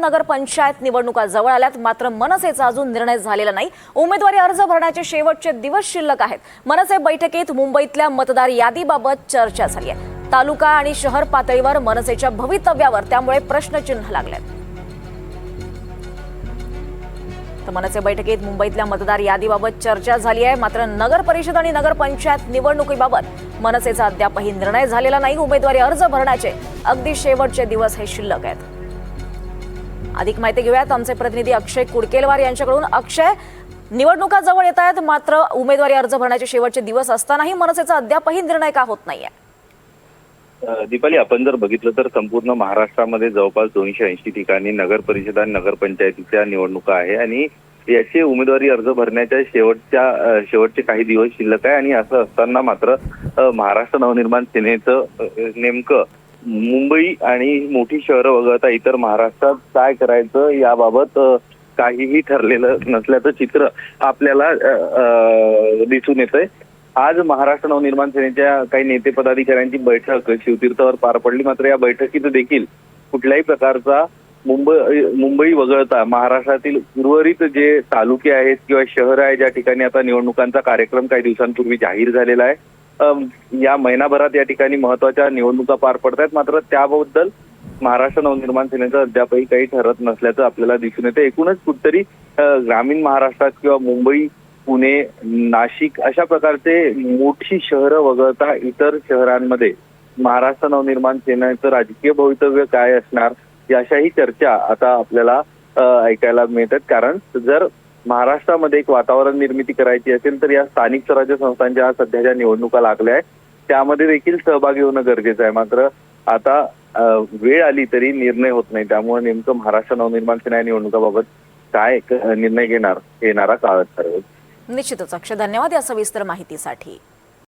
नगरपंचायत निवडणुका जवळ आल्यात. मात्र मनसेचा अजून निर्णय झालेला नाही. उमेदवारी अर्ज भरण्याचे शेवटचे दिवस शिल्लक आहेत. मनसे बैठकीत मुंबईतल्या मतदार यादीबाबत चर्चा झाली आहे. तालुका आणि शहर पातळीवर मनसेच्या भवितव्यावर त्यामुळे प्रश्नचिन्ह लागलेत. तर मनसे बैठकीत मुंबईतल्या मतदार यादीबाबत चर्चा झाली आहे. मात्र नगर परिषद आणि नगरपंचायत निवडणुकीबाबत मनसेचा अद्यापही निर्णय झालेला नाही. उमेदवारी अर्ज भरण्याचे अगदी शेवटचे दिवस हे शिल्लक आहेत. अधिक माहिती घेऊयात. आमचे प्रतिनिधी अक्षय कुडकेलवार यांच्याकडून. अक्षय निवडणुका जवळ येत आहेत मात्र उमेदवारी अर्ज भरण्याचे शेवटचे दिवस असतानाही मनसेचा अद्यापही निर्णय का होत नाहीये? दीपाली आपण जर बघितलं तर संपूर्ण महाराष्ट्रामध्ये जवळपास दोनशे ऐंशी ठिकाणी नगर परिषद आणि नगरपंचायतीच्या निवडणुका आहे आणि याचे उमेदवारी अर्ज भरण्याच्या शेवटच्या शेवटचे काही दिवस शिल्लक आहे आणि असं असताना मात्र महाराष्ट्र नवनिर्माण सेनेचं नेमकं मुंबई आणि मोठी शहरं वगळता इतर महाराष्ट्रात काय करायचं याबाबत काहीही ठरलेलं नसल्याचं चित्र आपल्याला दिसून येतंय. आज महाराष्ट्र नवनिर्माण सेनेच्या काही नेते पदाधिकाऱ्यांची बैठक शिवतीर्थावर पार पडली. मात्र या बैठकीत देखील कुठल्याही प्रकारचा मुंबई मुंबई वगळता महाराष्ट्रातील उर्वरित जे तालुके आहेत किंवा शहर आहे ज्या ठिकाणी आता निवडणुकांचा कार्यक्रम काही दिवसांपूर्वी जाहीर झालेला आहे या महिनाभरात या ठिकाणी महत्त्वाच्या निवडणुका पार पडत आहेत. मात्र त्याबद्दल महाराष्ट्र नवनिर्माण सेनेचं अद्यापही काही ठरत नसल्याचं आपल्याला दिसून येतं. एकूणच कुठतरी ग्रामीण महाराष्ट्रात किंवा मुंबई पुणे नाशिक अशा प्रकारचे मोठी शहरं वगळता इतर शहरांमध्ये महाराष्ट्र नवनिर्माण सेनेचं राजकीय भवितव्य काय असणार याशाही चर्चा आता आपल्याला ऐकायला मिळतात. कारण जर महाराष्ट्रामध्ये एक वातावरण निर्मिती करायची असेल तर या स्थानिक स्वराज्य संस्थांच्या सध्या ज्या निवडणुका लागल्या आहेत. त्यामध्ये देखील सहभागी होणं गरजेचं आहे. मात्र आता वेळ आली तरी निर्णय होत नाही. त्यामुळे नेमकं महाराष्ट्र नवनिर्माण सेना या निवडणुकाबाबत काय निर्णय घेणार येणारा काळच ठरवेल. निश्चितच अक्षय. धन्यवाद या सविस्तर माहितीसाठी.